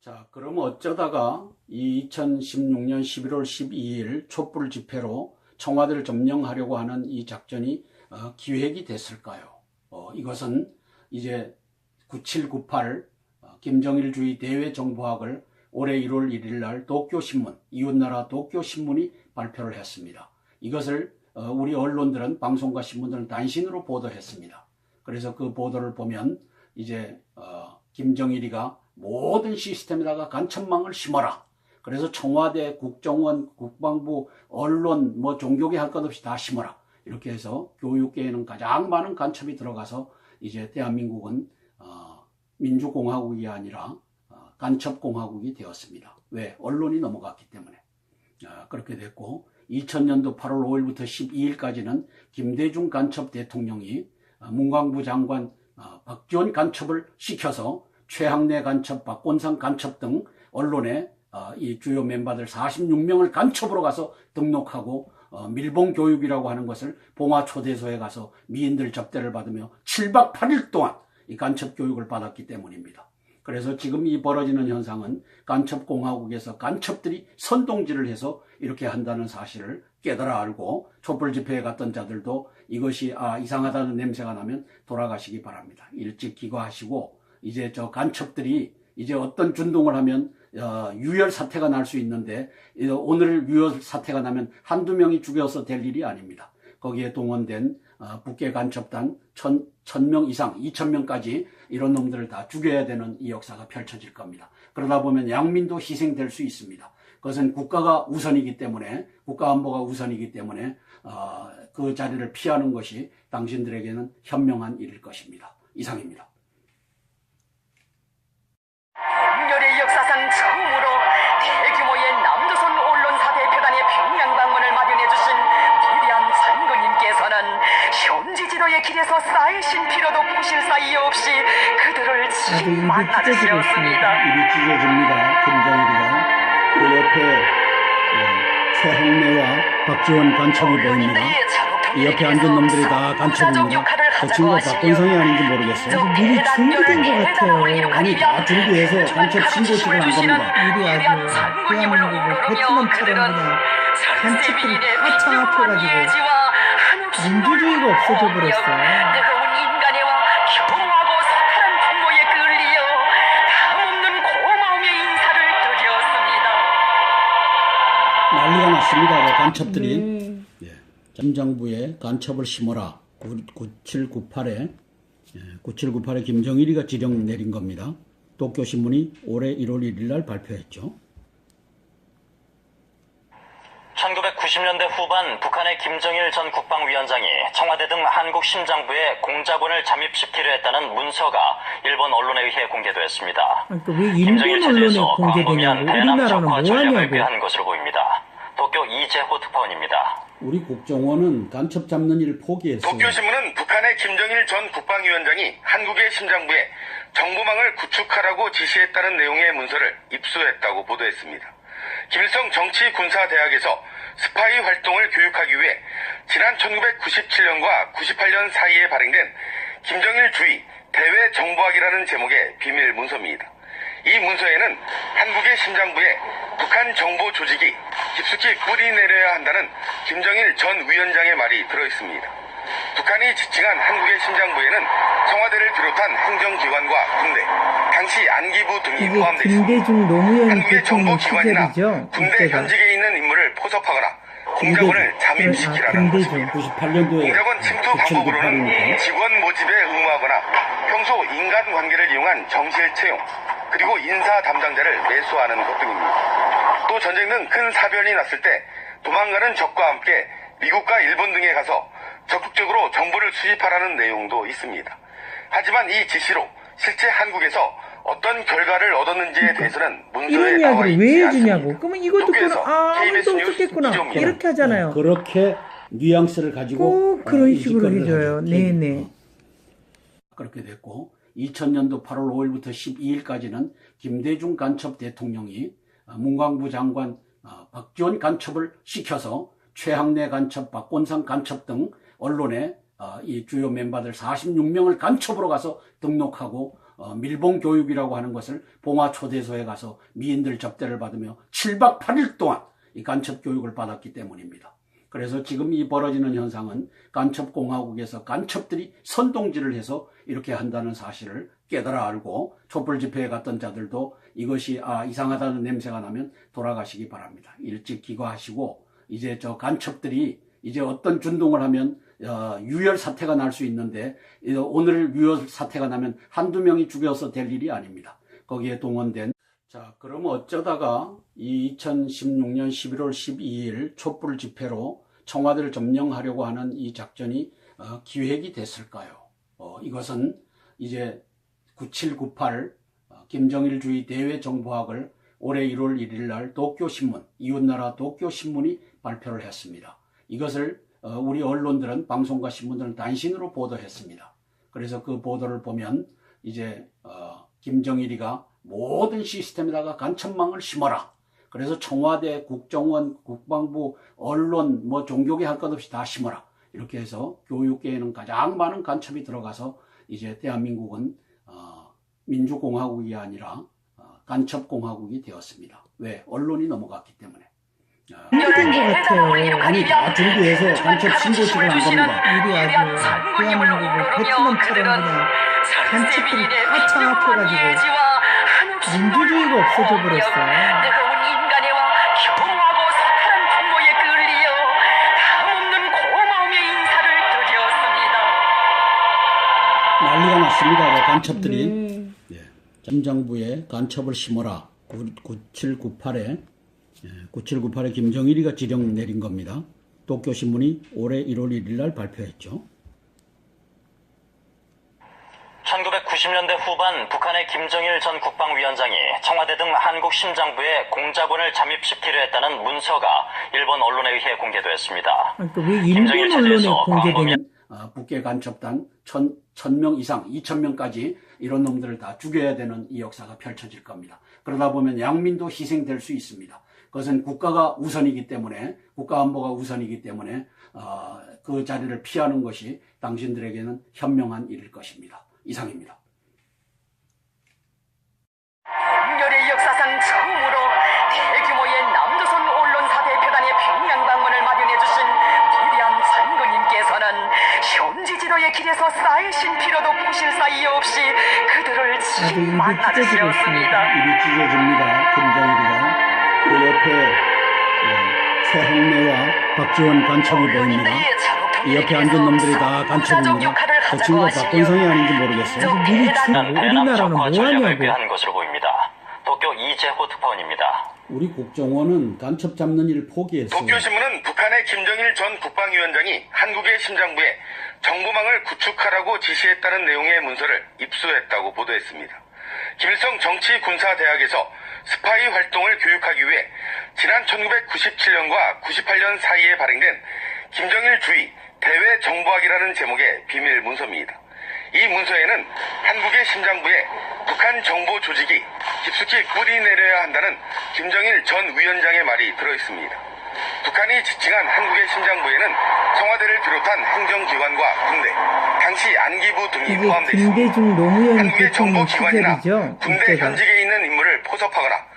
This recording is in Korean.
자, 그럼 어쩌다가 이 2016년 11월 12일 촛불 집회로 청와대를 점령하려고 하는 이 작전이 어, 기획이 됐을까요? 어, 이것은 이제 9798 어, 김정일주의 대외 정보학을 올해 1월 1일 날 도쿄신문, 이웃나라 도쿄신문이 발표를 했습니다. 이것을 어, 우리 언론들은 방송과 신문들은 단신으로 보도했습니다. 그래서 그 보도를 보면 이제 어, 김정일이가 모든 시스템에다가 간첩망을 심어라. 그래서 청와대, 국정원, 국방부, 언론, 뭐 종교계 할 것 없이 다 심어라. 이렇게 해서 교육계에는 가장 많은 간첩이 들어가서 이제 대한민국은 어, 민주공화국이 아니라 어, 간첩공화국이 되었습니다. 왜? 언론이 넘어갔기 때문에. 아, 그렇게 됐고 2000년도 8월 5일부터 12일까지는 김대중 간첩 대통령이 어, 문광부 장관 어, 박지원 간첩을 시켜서 최학래 간첩, 박곤상 간첩 등 언론에 어, 이 주요 멤버들 46명을 간첩으로 가서 등록하고 어, 밀봉 교육이라고 하는 것을 봉화 초대소에 가서 미인들 접대를 받으며 7박 8일 동안 이 간첩 교육을 받았기 때문입니다. 그래서 지금 이 벌어지는 현상은 간첩공화국에서 간첩들이 선동질을 해서 이렇게 한다는 사실을 깨달아 알고 촛불 집회에 갔던 자들도 이것이 아 이상하다는 냄새가 나면 돌아가시기 바랍니다. 일찍 기거하시고 이제 저 간첩들이 이제 어떤 준동을 하면 어, 유혈 사태가 날 수 있는데 이 오늘 유혈 사태가 나면 한두 명이 죽여서 될 일이 아닙니다. 거기에 동원된 어, 북계 간첩단 천, 천명 이상, 이천 명까지 이런 놈들을 다 죽여야 되는 이 역사가 펼쳐질 겁니다. 그러다 보면 양민도 희생될 수 있습니다. 그것은 국가가 우선이기 때문에 국가 안보가 우선이기 때문에 어, 그 자리를 피하는 것이 당신들에게는 현명한 일일 것입니다. 이상입니다. 인열의 역사상 처음으로 대규모의 남조선 언론사 대표단의 평양 방문을 마련해주신 위대한 장군님께서는 현지 지도의 길에서 쌓이신 피로도 보실 사이 없이 그들을 아주 친 입이 만나주셨습니다. 입이 찢어집니다. 김정일이가 그 옆에 예, 최홍래와 박지원 간첩이 보입니다. 이 옆에 앉은 놈들이 다 간첩입니다. 그 친구가 박건성이 아닌지 모르겠어요. 미리 준비된 것 같아요. 아니 다 준비해서 간첩 신고식을 한 겁니다. 일이 아주 대한민국을 베트남처럼 그냥 간첩들이 다 장악해가지고 민주주의가 없어져 버렸어. 난리가 났습니다. 그 간첩들이. 네. 예. 김정부에 간첩을 심어라. 9798에 9798에 김정일이가 지령 내린 겁니다. 도쿄신문이 올해 1월 1일 날 발표했죠. 1990년대 후반 북한의 김정일 전 국방위원장이 청와대 등 한국 심장부에 공작원을 잠입시키려 했다는 문서가 일본 언론에 의해 공개됐습니다. 그러니까 왜 김정일 일본 언론에 체제에서 공개되냐고 광범위한 대남 우리나라는 적화 뭐 전략을 하냐고 꾀한 것으로 보입니다. 도쿄 이재호 특파원입니다. 우리 국정원은 간첩 잡는 일을 포기했어요. 도쿄신문은 북한의 김정일 전 국방위원장이 한국의 심장부에 정보망을 구축하라고 지시했다는 내용의 문서를 입수했다고 보도했습니다. 김일성 정치군사대학에서 스파이 활동을 교육하기 위해 지난 1997년과 98년 사이에 발행된 김정일 주의 대외 정보학이라는 제목의 비밀 문서입니다. 이 문서에는 한국의 심장부에 북한 정보 조직이 깊숙이 뿌리 내려야 한다는 김정일 전 위원장의 말이 들어 있습니다. 북한이 지칭한 한국의 심장부에는 청와대를 비롯한 행정기관과 군대, 당시 안기부 등이 포함되어 있습니다. 김대중 노무현 한국의 정보기관이나. 군대 현직에 있는 인물을 포섭하거나 공작원을 아, 잠입시키라는 것입니다. 김대중 98년도에 공작원 침투 방법으로는 9798이니까 직원 모집에 응모하거나 평소 인간관계를 이용한 정실 채용 그리고 인사 담당자를 매수하는 것 등입니다. 또 전쟁 등 큰 사변이 났을 때 도망가는 적과 함께 미국과 일본 등에 가서 적극적으로 정보를 수집하라는 내용도 있습니다. 하지만 이 지시로 실제 한국에서 어떤 결과를 얻었는지에 대해서는 문서에 이런 나와 이야기를 있지 왜 않습니다. 해주냐고 그러면 이거 듣고는 도쿄에서 아 KBS 아무도 뉴스 없었겠구나 이종입니다. 이렇게 하잖아요 그렇게 뉘앙스를 가지고 꼭 그런 어, 식으로 이식거리를 해줘요 하죠. 네네 그렇게 됐고 2000년도 8월 5일부터 12일까지는 김대중 간첩 대통령이 어, 문광부 장관 어, 박지원 간첩을 시켜서 최학래 간첩, 박곤상 간첩 등 언론에 어, 이 주요 멤버들 46명을 간첩으로 가서 등록하고 어, 밀봉 교육이라고 하는 것을 봉화 초대소에 가서 미인들 접대를 받으며 7박 8일 동안 이 간첩 교육을 받았기 때문입니다. 그래서 지금 이 벌어지는 현상은 간첩공화국에서 간첩들이 선동질을 해서 이렇게 한다는 사실을 깨달아 알고 촛불 집회에 갔던 자들도 이것이 아 이상하다는 냄새가 나면 돌아가시기 바랍니다. 일찍 귀가하시고 이제 저 간첩들이 이제 어떤 준동을 하면 어, 유혈 사태가 날 수 있는데 이 오늘 유혈 사태가 나면 한두 명이 죽여서 될 일이 아닙니다. 거기에 동원된 자, 그럼 어쩌다가 이 2016년 11월 12일 촛불 집회로 청와대를 점령하려고 하는 이 작전이 어, 기획이 됐을까요? 어, 이것은 이제 9798 어, 김정일주의 대외 정보학을 올해 1월 1일 날 도쿄신문, 이웃나라 도쿄신문이 발표를 했습니다. 이것을 어, 우리 언론들은 방송과 신문들은 단신으로 보도했습니다. 그래서 그 보도를 보면 이제 어, 김정일이가 모든 시스템에다가 간첩망을 심어라. 그래서 청와대, 국정원, 국방부, 언론, 뭐 종교계 할 것 없이 다 심어라. 이렇게 해서 교육계에는 가장 많은 간첩이 들어가서 이제 대한민국은 어, 민주공화국이 아니라 어, 간첩공화국이 되었습니다. 왜? 언론이 넘어갔기 때문에. 어, 힘든 것 같아요. 아니, 다 준비해서 간첩 신고식을 한 겁니다. 일이 아주 대한민국을 베트남처럼 그냥 간첩들이 다 장악해가지고 민주주의가 없어져 버렸어. 뜨거운 인간애와 교묘하고 사탈한 풍모에 끌리어 다음없는 고마움의 인사를 드렸습니다. 난리가 났습니다. 그 간첩들이. 네. 예. 김정부에 간첩을 심어라. 9798에 9798에 김정일이가 지령 내린 겁니다. 도쿄신문이 올해 1월 1일 날 발표했죠. 1990년대 후반 북한의 김정일 전 국방위원장이 청와대 등 한국 심장부에 공작원을 잠입시키려 했다는 문서가 일본 언론에 의해 공개됐습니다. 그러니까 왜 일본 언론에 공개되냐? 아, 북계 간첩단 천, 천명 이상, 이천 명까지 이런 놈들을 다 죽여야 되는 이 역사가 펼쳐질 겁니다. 그러다 보면 양민도 희생될 수 있습니다. 그것은 국가가 우선이기 때문에, 국가 안보가 우선이기 때문에, 어, 그 자리를 피하는 것이 당신들에게는 현명한 일일 것입니다. 이상입니다. 처음으로 대규모의 남조선 언론사 대표단의 평양 방문을 마련해주신 위대한 장군님께서는 현지 지도의 길에서 쌓이신 피로도 보실 사이 없이 그들을 아주 친 입이 만나주셨습니다. 찢어지고 입이 찢어집니다. 김정일이가 그 옆에 예, 최홍래와 박지원 간첩이 보입니다. 이 옆에 앉은 놈들이 다 간첩입니다. 그 친구가 박건성이 아닌지 모르겠어요. 미리 치고 우리나라는 뭐 하냐고. 발표한 것으로 보입니다. 이재호 특파원입니다. 우리 국정원은 간첩 잡는 일을 포기했어요. 도쿄신문은 북한의 김정일 전 국방위원장이 한국의 심장부에 정보망을 구축하라고 지시했다는 내용의 문서를 입수했다고 보도했습니다. 김일성 정치군사대학에서 스파이 활동을 교육하기 위해 지난 1997년과 98년 사이에 발행된 김정일 주의 대외 정보학이라는 제목의 비밀 문서입니다. 이 문서에는 한국의 심장부에 북한 정보 조직이 깊숙이 뿌리 내려야 한다는 김정일 전 위원장의 말이 들어 있습니다. 북한이 지칭한 한국의 심장부에는 청와대를 비롯한 행정기관과 군대, 당시 안기부 등이 포함되어 있습니다. 한국의 정보기관이나. 군대. 현직에 있는 인물을 포섭하거나